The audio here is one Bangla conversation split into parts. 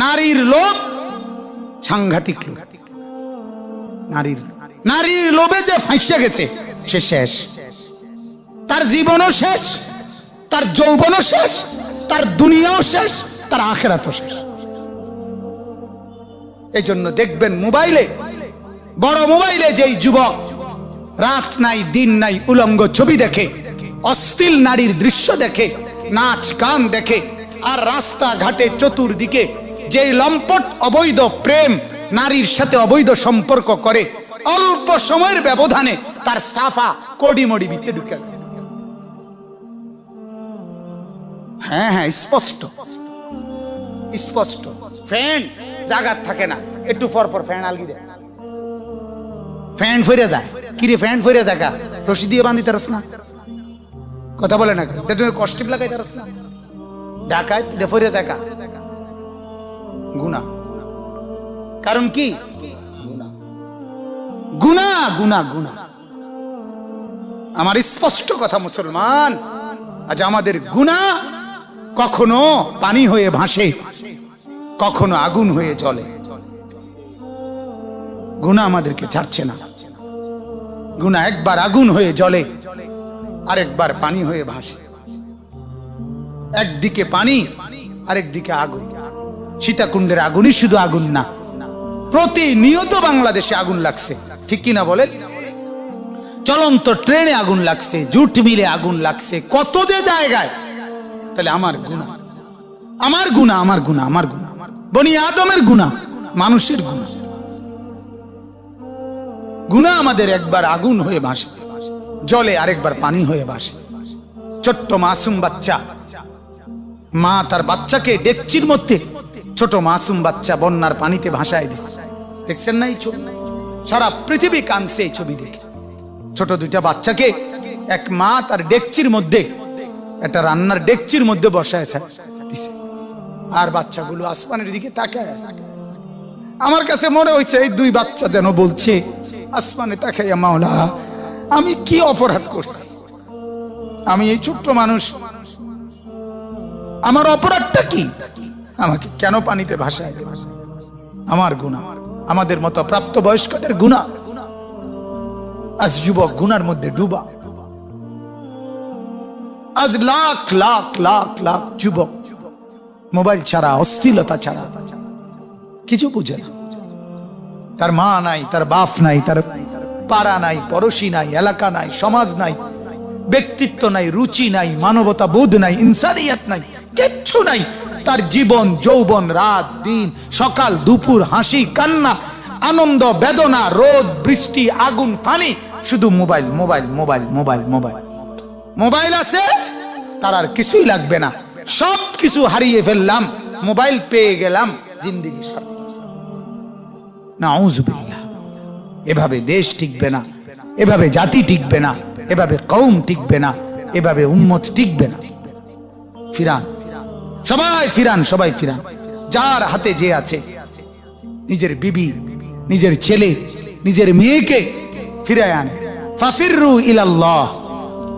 নারীর লোভ সাংঘাতিক লোভ। নারীর নারীর লোভে যে ফাঁসে গেছে, সে শেষ। তার জীবনও শেষ, তার যৌবনও শেষ, তার দুনিয়াও শেষ, তার আখেরাতও শেষ। এই জন্য দেখবেন মোবাইলে, বড় মোবাইলে যেই যুবক রাত নাই, দিন নাই, উলঙ্গ ছবি দেখে, অশ্লীল নারীর দৃশ্য দেখে, নাচ, গান দেখে, আর রাস্তা ঘাটে চতুর্দিকে যেই লম্পট অবৈধ প্রেম নারীর সাথে অবৈধ সম্পর্ক করে, অল্প সময়ের ব্যবধানে তার সাফা কডিমড়ি ভিতরে ঢুকে যায়। হ্যাঁ হ্যাঁ স্পষ্ট। স্পষ্ট। ফ্যান, জাগাত থাকে না। একটু পর পর ফ্যান আলগি দেয়। ফ্যান ফিরে যায়। কিরে ফ্যান ফিরে জায়গা রশি দিয়ে বাঁধি তারস না? কথা বলে না তুমি কষ্টিপ লাগাই তারস না? ঢাকায় এটা ফিরে জায়গা গুনা কারণ কি? গুনা গুনা গুনা আমার স্পষ্ট কথা, মুসলমান। আজ আমাদের গুনা কখনো পানি হয়ে ভাসে, কখনো আগুন হয়ে জ্বলে। গুনা আমাদেরকে ছাড়ছে না। গুনা একবার আগুন হয়ে জ্বলে, আরেকবার পানি হয়ে ভাসে। একদিকে পানি, আরেকদিকে আগুন। সীতাকুণ্ডের আগুনই শুধু আগুন না, প্রতিনিয়ত বাংলাদেশে আগুন লাগছে। ঠিক কিনা বলেন? চলন্ত ট্রেনে আগুন লাগছে, জুট মিলে আগুন লাগছে, কত যে জায়গায়। তাহলে আমার গুণা আমার গুণা আমার গুণা আমার গুণা। বনি আদমের গুণা, মানুষের গুণা। গুণা আমাদের একবার আগুন হয়ে ভাসে, জলে আরেকবার পানি হয়ে ভাসে। ছোট্ট মাসুম বাচ্চা, মা তার বাচ্চাকে ডেকচির মধ্যে ছোট মাসুম বাচ্চা বন্যার পানিতে ভাসায় দিচ্ছে দেখছেন না এই ছবি? সারা পৃথিবী কানছে এই ছবি দেখে। ছোট দুইটা বাচ্চাকে এক মা তার ডেকচির মধ্যে, একটা রান্নার ডেকচির মধ্যে বসায় আর বাচ্চাগুলো আসমানের দিকে তাকায় আমার কাছে মনে হয়েছে এই দুই বাচ্চা যেন বলছে, আসমানে তাকাইয়া মাওলা, আমি কি অপরাধ করছি? আমি এই ছোট্ট মানুষ, আমার অপরাধটা কি? আমাকে কেন পানিতে ভাসায়? আমার গুণা, আমাদের মতো প্রাপ্ত বয়স্কদের গুণা। আজ যুবক গুনার মধ্যে ডুবা। আজ লাখ লাখ লাখ লাখ যুবক মোবাইল ছাড়া অস্থিলতা ছাড়া। কিছু বুঝে না। তার মা নাই, তার বাপ নাই, তার পাড়া নাই, পড়োশি নাই, এলাকা নাই, সমাজ নাই, ব্যক্তিত্ব নাই, রুচি নাই মানবতা বোধ নাই, ইনসানিয়াত নাই, কিচ্ছু নাই। তার জীবন, যৌবন, রাত, দিন, সকাল, দুপুর, হাসি, কান্না, আনন্দ, বেদনা, রোদ, বৃষ্টি, আগুন, পানি, শুধু mobile mobile mobile mobile mobile. Mobile আছে, তার আর কিছুই লাগবে না। সব কিছু হারিয়ে ফেললাম, মোবাইল পেয়ে গেলাম, জিন্দিগি এভাবে দেশ টিকবে না, এভাবে জাতি টিকবে না, এভাবে কৌম টিকবে না, এভাবে উম্মত টিকবে না। ফিরান। সবাই ফিরান সবাই ফিরান। যার হাতে যে আছে, নিজের বিবি, নিজের ছেলে, নিজের মেয়েকে ফিরায় আনে। ফাফিররু ইলাল্লাহ।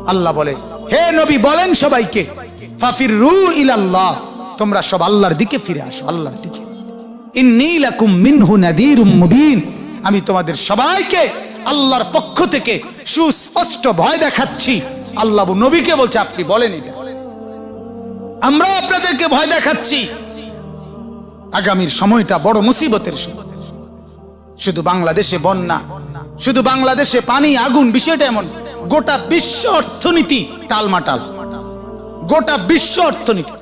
আল্লাহ বলে, হে নবী, বলেন সবাইকে, ফাফিররু ইলাল্লাহ। তোমরা সব আল্লাহর দিকে ফিরে আসো, আল্লাহর দিকে। আমি তোমাদের সবাইকে আল্লাহর পক্ষ থেকে সুস্পষ্ট ভয় দেখাচ্ছি। আল্লাহ নবীকে বলছে, আপনি বলেন এটা। আমরা আপনাদেরকে ভয় দেখাচ্ছি। আগামীর সময়টা বড় মুসিবতের শুধু বাংলাদেশে বন্যা, শুধু বাংলাদেশে পানি, আগুন, বিষয়টা এমন। গোটা বিশ্ব অর্থনীতি টালমাটাল। গোটা বিশ্ব অর্থনীতি,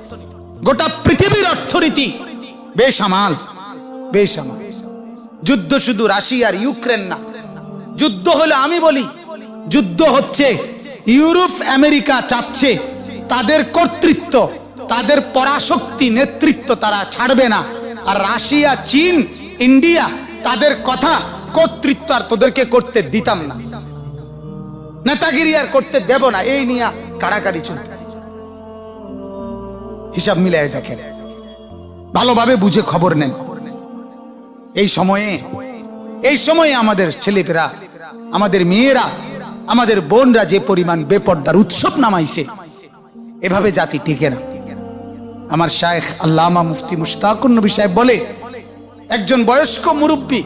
গোটা পৃথিবীর অর্থনীতি বেসামাল বেসামাল। যুদ্ধ শুধু রাশিয়ার ইউক্রেন না। যুদ্ধ হলে আমি বলি, যুদ্ধ হচ্ছে, ইউরোপ, আমেরিকা চাচ্ছে তাদের কর্তৃত্ব। তাদের পরাশক্তি নেতৃত্ব তারা ছাড়বে না। আর রাশিয়া, চীন, ইন্ডিয়া তাদের কথা কর্তৃত্ব আর তোদেরকে করতে দিতাম না। নেতাগিরি আর করতে দেব না। এই নিয়ে কাড়াকাড়ি চলতেছে। হিসাব মিলাই দেখেন। ভালোভাবে বুঝে খবর নেন। এই সময়ে এই সময়ে আমাদের ছেলেপেরা, আমাদের মেয়েরা, আমাদের বোনরা যে পরিমাণ বেপর্দার উৎসব নামাইছে, এভাবে জাতি টিকে না। আমার শায়েখ আল্লামা মুফতি মুশতাকুর নবী সাহেব বলে, একজন বয়স্ক মুরব্বী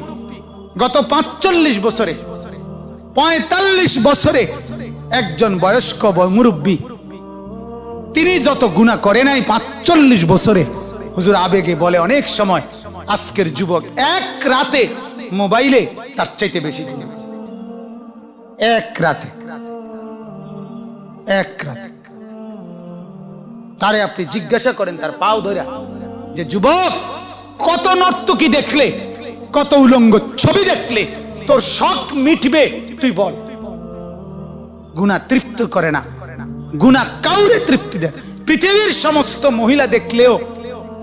গত পাঁচচল্লিশ বছরে, পঁয়তাল্লিশ বছরে একজন বয়স্ক মুরব্বী, তিনি যত গুণা করে নাই পাঁচচল্লিশ বছরে, হুজুর আবেগে বলে অনেক সময়, আজকের যুবক এক রাতে মোবাইলে তার চাইতে বেশি। এক রাতে এক রাতে তারে আপনি জিজ্ঞাসা করেন, তার পাও ধরে। যে যুবক, কত নর্তকী দেখলে, কত উলঙ্গ ছবি দেখলে, তোর শখ মিটবে, তুই বল। গুণা তৃপ্ত করে না। গুণা কাউরে তৃপ্তি দেয় পৃথিবীর সমস্ত মহিলা দেখলেও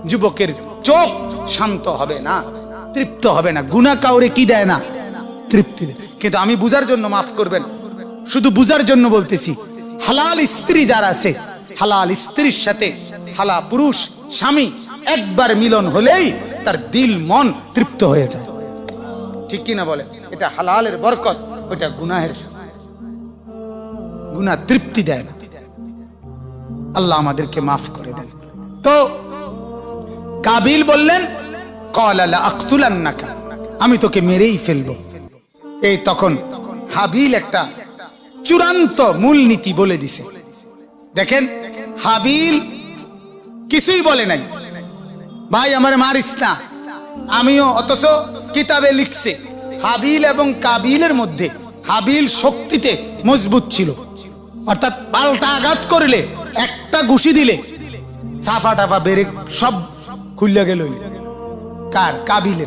যুবকের চোখ শান্ত হবে না, তৃপ্ত হবে না। গুণা কাউরে কি দেয় না? তৃপ্তি দেয়। কিন্তু আমি বুঝার জন্য মাফ করবেন। শুধু বুঝার জন্য বলতেছি, হালাল স্ত্রী যারা আছে হালাল স্ত্রীর সাথে হালা পুরুষ, স্বামী একবার মিলন হলেই তার দিল মন তৃপ্ত হয়ে যায়। ঠিক কিনা বলে? এটা হালালের বরকত ওটা গুনাহের। গুনাহ তৃপ্তি দেয় না। আল্লাহ আমাদেরকে মাফ করে দেন। তো কাবিল বললেন আমি তোকে মেরেই ফেলব। এই তখন হাবিল একটা চূড়ান্ত মূলনীতি বলে দিছে। দেখেন, হাবিল কিছুই বলে নাই। ভাই, আমার মারিস না আমিও অথচ কিতাবে লিখছে। হাবিল এবং কাবিলের মধ্যে হাবিল শক্তিতে মজবুত ছিল। অর্থাৎ পাল্টা আঘাত করলে, একটা ঘুষি দিলে সাফা টাফা বেড়ে সব খুললে গেল। কার? কাবিলের।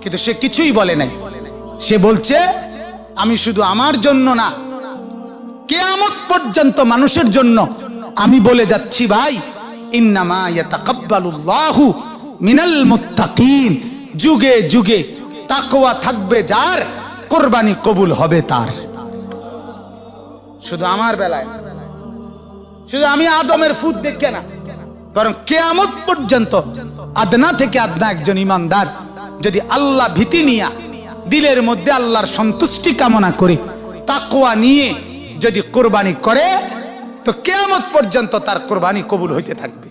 কিন্তু সে কিছুই বলে নাই। সে বলছে, আমি শুধু আমার জন্য না, কেয়ামত পর্যন্ত মানুষের জন্য আমি বলে যাচ্ছি ভাই মিনাল মুত্তাকিন। যুগে যুগে তাকওয়া থাকবে যার, কোরবানি কবুল হবে তার। শুধু আমার বেলায় শুধু আমি আদমের ফুট দেখে না, বরং কেয়ামত পর্যন্ত আদনা থেকে আদনা একজন ইমানদার, যদি আল্লাহ ভীতি নিয়া, দিলের মধ্যে আল্লাহর সন্তুষ্টি কামনা করে তাকওয়া নিয়ে যদি কোরবানি করে তো কেয়ামত পর্যন্ত তার কোরবানি কবুল হইতে থাকবে।